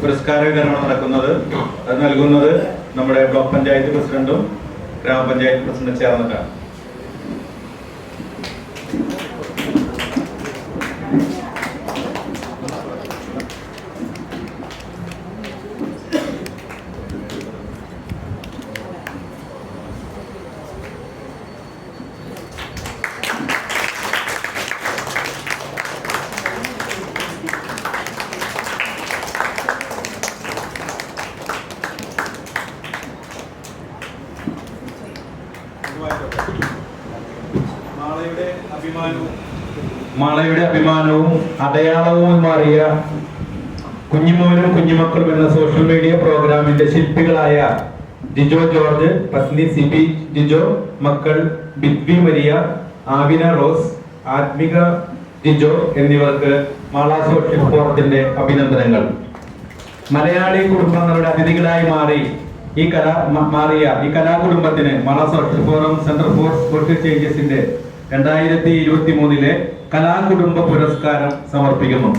പുരസ്കാര വിതരണം നടക്കുന്നത്. അത് നൽകുന്നത് നമ്മുടെ ബ്ലോക്ക് പഞ്ചായത്ത് പ്രസിഡന്റും ഗ്രാമപഞ്ചായത്ത് പ്രസിഡന്റ് ചേർന്നിട്ടാണ്. മാളയുടെ അഭിമാനവും അടയാളവും മാറിയ കുഞ്ഞുമോനും കുഞ്ഞുമക്കളും എന്ന സോഷ്യൽ മീഡിയ പ്രോഗ്രാമിന്റെ ശില്പികളായ ജിജോ ജോർജ് പത്നി സിബി ജിജോ മക്കൾ ബിദ്വി മരിയ ആവിന റോസ് ആത്മിക ജിജോ എന്നിവർക്ക് മാള സോഷ്യൽ ഫോറത്തിന്റെ അഭിനന്ദനങ്ങൾ. മലയാളി കുടുംബങ്ങളുടെ അതിഥികളായി മാറി ഈ കലാ മാറിയ ഈ കലാകുടുംബത്തിന് Mala social forum centre for social ചേഞ്ചസിന്റെ രണ്ടായിരത്തി ഇരുപത്തി മൂന്നിലെ കലാകുടുംബ പുരസ്കാരം സമർപ്പിക്കുന്നു.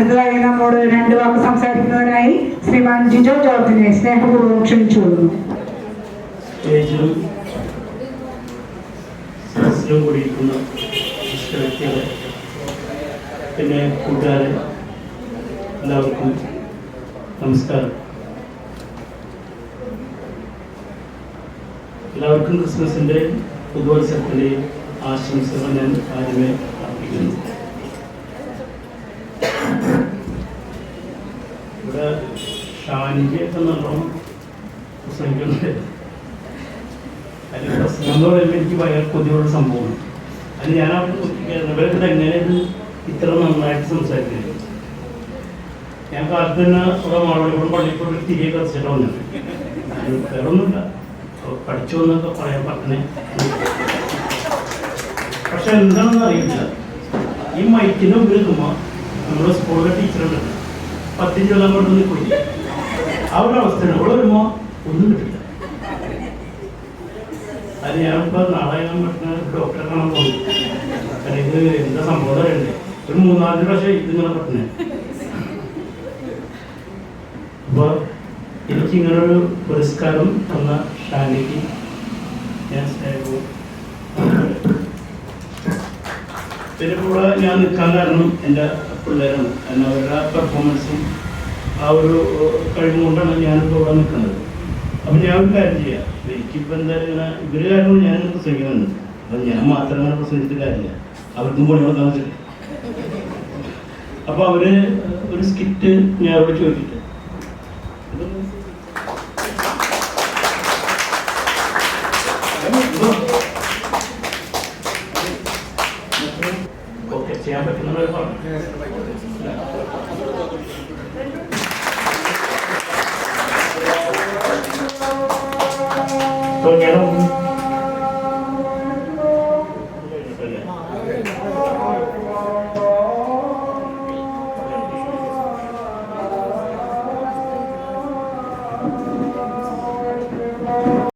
അടുത്തതായി നമ്മോട് രണ്ട് വാക്ക് സംസാരിക്കുന്നതിനായി ശ്രീമാൻ ജിജോ ജോർജിനെ സ്നേഹപൂർവം വിശിഷ്ട വ്യക്തികളെ പിന്നെ കൂട്ടുകാരെ എല്ലാവർക്കും നമസ്കാരം. എല്ലാവർക്കും ക്രിസ്മസിന്റെ പുതുവത്സരത്തിന്റെയും ആശംസകൾ ഞാൻ ആദ്യമേ അർപ്പിക്കുന്നു ഇവിടെ ഷാനിജിയൊക്കെ നല്ലോണം പ്രസംഗിക്കുന്നുണ്ട് എനിക്ക് ഭയങ്കര കൊതിയുള്ള സംഭവമാണ്. അത് ഞാൻ അവിടെ നോക്കിക്കായിരുന്നു ഇത്ര നന്നായിട്ട് സംസാരിക്കുന്നത്? ഞാൻ കാലത്ത് തന്നെ ഇവിടെ പള്ളിപ്പുറം തിരികെ കത്തിച്ചിട്ട് വന്നത്. വേറൊന്നുമില്ല. വേറെ പഠിച്ചു എന്നൊക്കെ പറയാൻ പറ്റണേ. പക്ഷെ എന്താണെന്ന് അറിയില്ല. ഈ മൈക്കിന് മുമ്പിൽ നിൽക്കുമ്പോൾ നമ്മുടെ സ്കൂളിലെ ടീച്ചറുണ്ട്. പത്തിരി കൊല്ലം കൊണ്ട് നിൽക്കും ആ അവസ്ഥ വരുമ്പോൾ ഒന്നും കിട്ടില്ല. അത് ഞാനിപ്പോ നാളെ ഞാൻ പറ്റുന്ന ഡോക്ടറെ കാണാൻ പോകുന്നു കാരണം എന്താ സംഭവം അറിയണ്ടേ? ഒരു മൂന്നാൽ പ്രാവശ്യം ഇതിങ്ങനെ പറ്റുന്നത് എനിക്ക് ഇങ്ങനൊരു പുരസ്കാരം തന്ന ഷാനിക്ക് ഞാൻ സ്നേഹവും പിന്നെ കൂടെ ഞാൻ നിൽക്കാൻ കാരണം എന്റെ പിള്ളേരാണ്. കാരണം അവരുടെ പെർഫോമൻസും ആ ഒരു കഴിവുകൊണ്ടാണ് ഞാനിപ്പോൾ ഇവിടെ നിൽക്കുന്നത്. അപ്പം ഞാൻ ഒരു കാര്യം ചെയ്യാം. എനിക്കിപ്പോൾ എന്തായാലും ഇങ്ങനെ ഇവർ കാരണം ഞാൻ പ്രസംഗിക്കുന്നുണ്ട്. അപ്പം ഞാൻ മാത്രം അങ്ങനെ പ്രസംഗിച്ചിട്ട് കാര്യമില്ല. അവർക്കും പണി കൊടുക്കാൻ വെച്ചിട്ട് അപ്പോൾ അവർ ഒരു സ്കിറ്റ് ഞാൻ അവിടെ ചോദിച്ചിട്ട് ചെയ്യാൻ പറ്റുന്ന 多年了